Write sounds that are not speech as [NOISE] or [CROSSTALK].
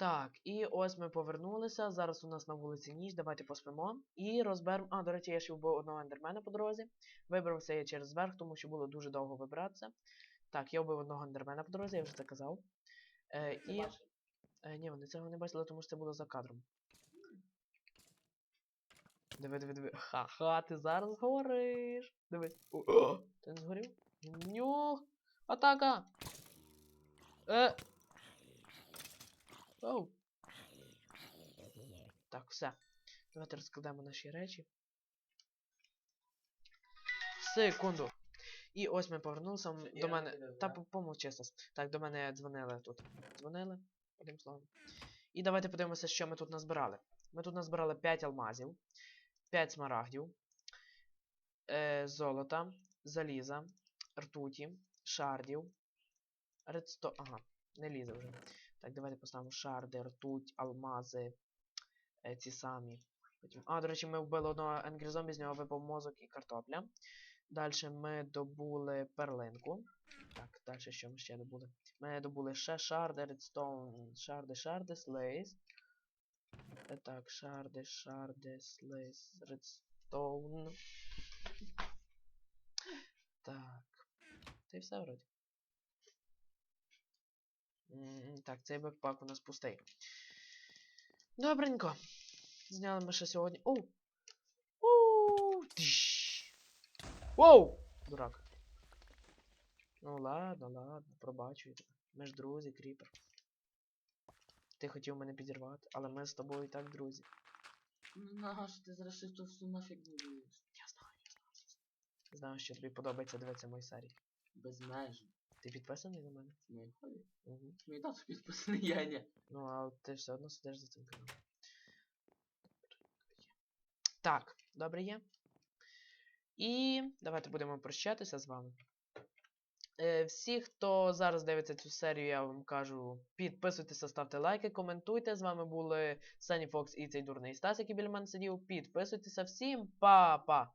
Так, і ось ми повернулися. Зараз у нас на вулиці ніч. Давайте поспимо. І розберемо. А, до речі, я ще вбив одного ендермена по дорозі. Вибрався я через верх, тому що було дуже довго вибратися. Так, я вбив одного ендермена по дорозі, я вже це казав. Е, і. Е, ні, вони цього не бачили, тому що це було за кадром. Диви, диви, диви. Ха-ха, ти зараз гориш. Дивись. [GASPS] Ти не згорів? Ню. Атака! Е. Оу. [LAUGHS] Так, все. Давайте розкладемо наші речі. Секунду. І ось ми повернулися до мене. Та по- помовчи, Стас. Так, до мене дзвонили тут. Дзвонили, одним словом. І давайте подивимося, що ми тут назбирали. Ми тут назбирали 5 алмазів, 5 смарагдів, е, золота, заліза, ртуті, шардів, редсто... Ага, не лізе вже. Так, давайте поставимо шарди, ртуть, алмази, е, ці самі. Потім... А, до речі, ми вбили одного енгрізомбі, з нього випав мозок і картопля. Далі ми добули перлинку. Так, далі що ми ще добули? Ми добули ще шарди, редстоун, шарди, шарди, слейс. Так, шарди, шарди, слейс, редстоун. Так. Та й все вроді. Так, цей бекпак у нас пустий. Добренько. Зняли ми ще сьогодні. Оу! Оу! Воу! Дурак. Ну ладно, ладно, пробачу тебе. Ми ж друзі, кріпер. Ти хотів мене підірвати, але ми з тобою і так друзі. Ну наш, ти зараз то всю нафіг будуєш. Я знаю, я знаю. Знаю, що тобі подобається дивитися мої серії. Безмежно. Ти підписаний на мене? Мій. Угу. Мій тато підписаний, я ні. [LAUGHS] Ну, а от ти все одно сидиш за цим каналом. Так, добре є. І давайте будемо прощатися з вами. Е, всі, хто зараз дивиться цю серію, я вам кажу, підписуйтеся, ставте лайки, коментуйте. З вами були Сані Фокс і цей дурний Стас, який біля мене сидів. Підписуйтеся всім, па-па!